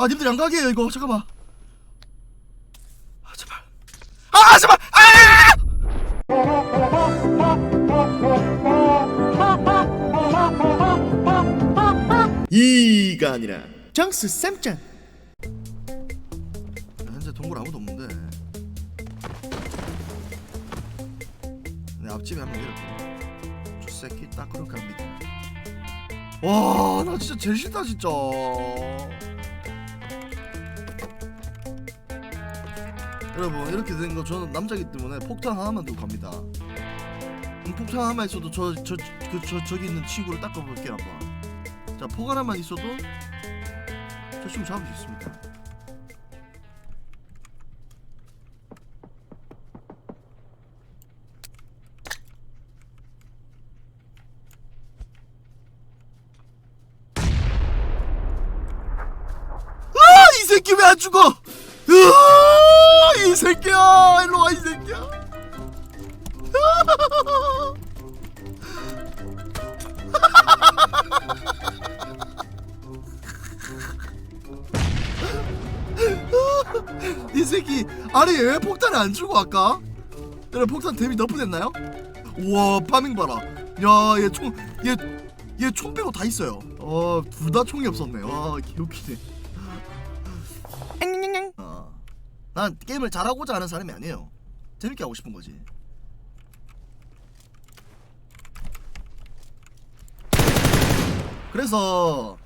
아 님들 양각이에요 이거. 잠깐만. 아 제발. 아 제발! 아! 이가 아니라 정수 쌤짱. 현재 동굴 아무도 없는데. 내 앞집에 한명 내렸거든 저 새끼 딱 그렇게 합니다. 와나 진짜 제일 싫다 진짜 여러분 이렇게 된 거 저는 남자기 때문에 폭탄 하나만 들고 갑니다. 음, 폭탄 하나만 있어도 저 저 그 저 저기 있는 친구를 닦아볼게요 한번. 자 폭 하나만 있어도 저 친구 잡을 수 있습니다. 아, 이 새끼 왜 안 죽어? 으아, 이 새끼야, 일로 와이 새끼야. 이 새끼 아니 왜 폭탄을 안 주고 아까? 여러분 폭탄 데미 너프 됐나요? 우와 파밍 봐라 야 얘 총 얘 얘 총 빼고 다 있어요 어둘 다 총이 없었네 와 개웃기네 난 게임을 잘하고자 하는 사람이 아니에요. 재밌게 하고 싶은 거지. 그래서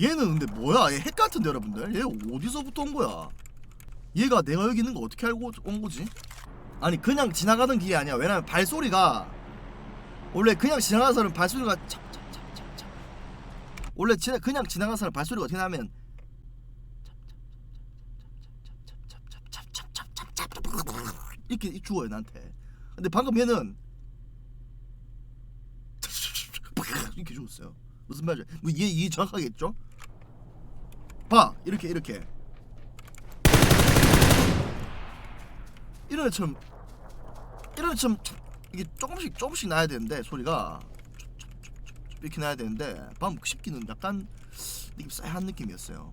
얘는 근데 뭐야? 얘 핵 같은데 여러분들? 얘 어디서부터 온 거야? 얘가 내가 여기 있는 거 어떻게 알고 온 거지? 아니 그냥 지나가던 길이 아니야. 왜냐면 발소리가 원래 그냥 지나가는 사람 발소리가 원래 그냥 지나가는 사람 발소리가 어떻게 나면 이렇게 주어요 나한테. 근데 방금 얘는 이렇게 주었어요. 무슨 말이야? 뭐얘 이해 정확하게 했죠? 봐 이렇게 이렇게. 이런 애처럼 이런 애처럼 이게 조금씩 조금씩 나야 되는데 소리가. 이렇게 나야 되는데 방금 씹기는 약간 느낌 쎄한 느낌이었어요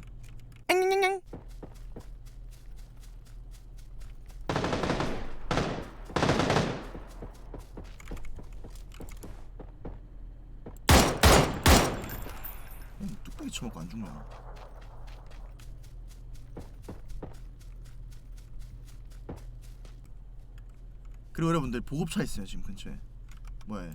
쳐먹고 안 죽냐 그리고 여러분들 보급차 있어요 지금 근처에. 뭐야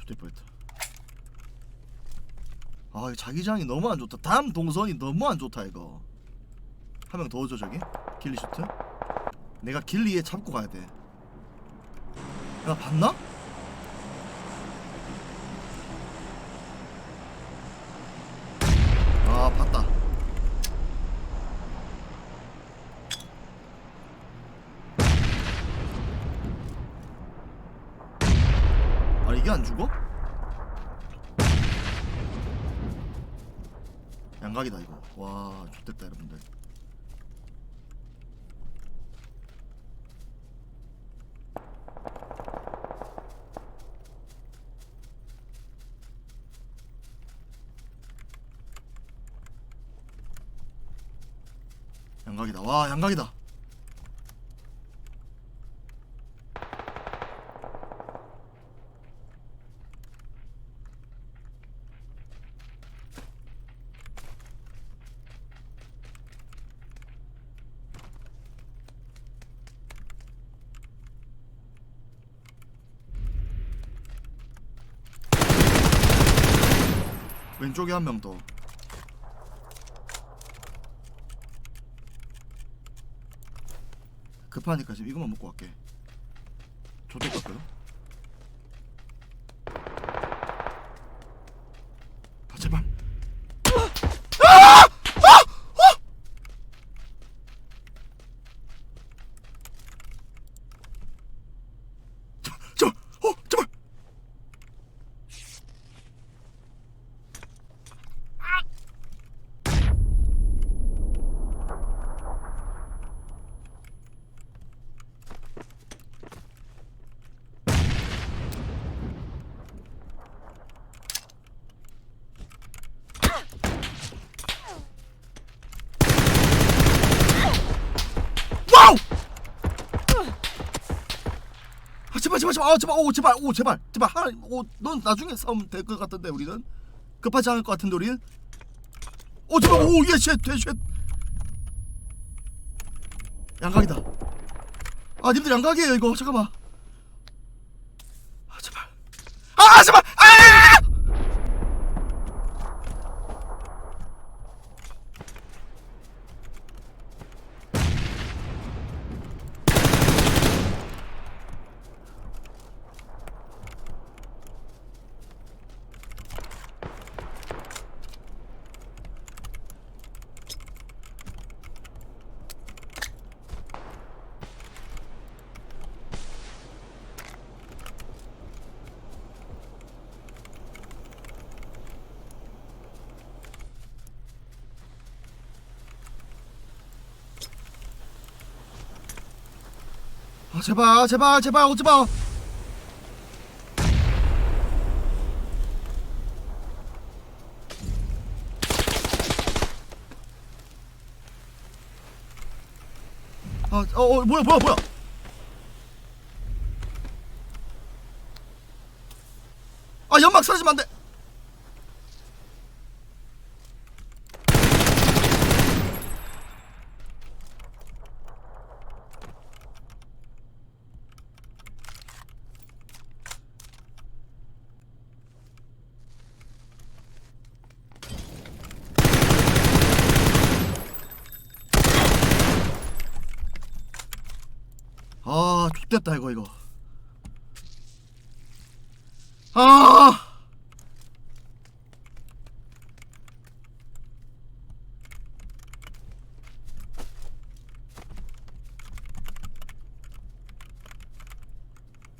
좋될 뻔했다. 아 자기장이 너무 안 좋다. 다음 동선이 너무 안 좋다 이거. 한 명 더 오죠 저기? 길리 슈트 내가 길리에 잡고 가야 돼 야 봤나? 아 봤다 아 이게 안 죽어? 양각이다 이거 와 좋됐다 여러분들 양각이다 와 양각이다 왼쪽에 한 명 더. 급하니까 지금 이것만 먹고 갈게. 저도 갔거든. 아 제발. 제발, 제발, 어, 제발. 아, 제발 제발 제발 아 제발 오 제발 오 제발 제발. 하나님 오넌 나중에 싸우면 될 것 같은데 우리는? 급하지 않을 것 같은데 우리는 오 제발 오예쉣돼쉣. 양각이다. 아 님들 양각이에요 이거. 잠깐만. 아 제발. 아 제발 아 아, 제발 제발 제발 오지 마. 아, 어, 어 뭐야 뭐야 뭐야. 아, 좋됐다 이거 이거. 아!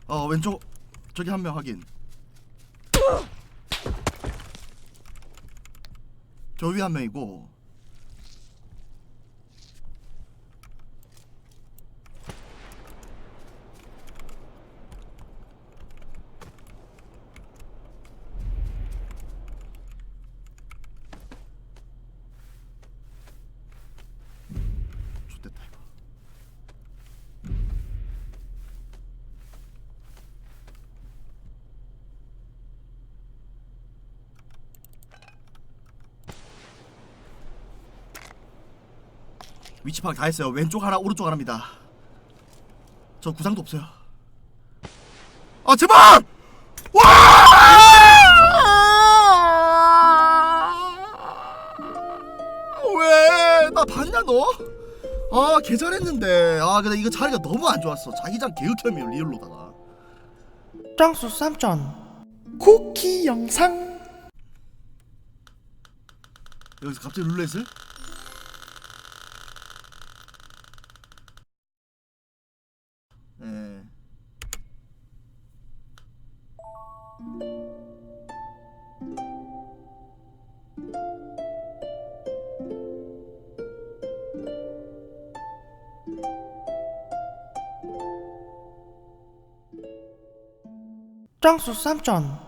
어 왼쪽 저기 한 명 확인. 저 위 한 명이고 위치 파악 다 했어요. 왼쪽 하나, 오른쪽 하나입니다. 저 구상도 없어요. 아 제발! 와! 왜? 나 봤냐 너? 아, 개 잘했는데. 아, 근데 이거 자리가 너무 안 좋았어. 자기장 개극혐이에요, 리얼로다가. 짱수 쌈전 쿠키 영상 여기서 갑자기 룰렛을? 예. 짱수 쌈전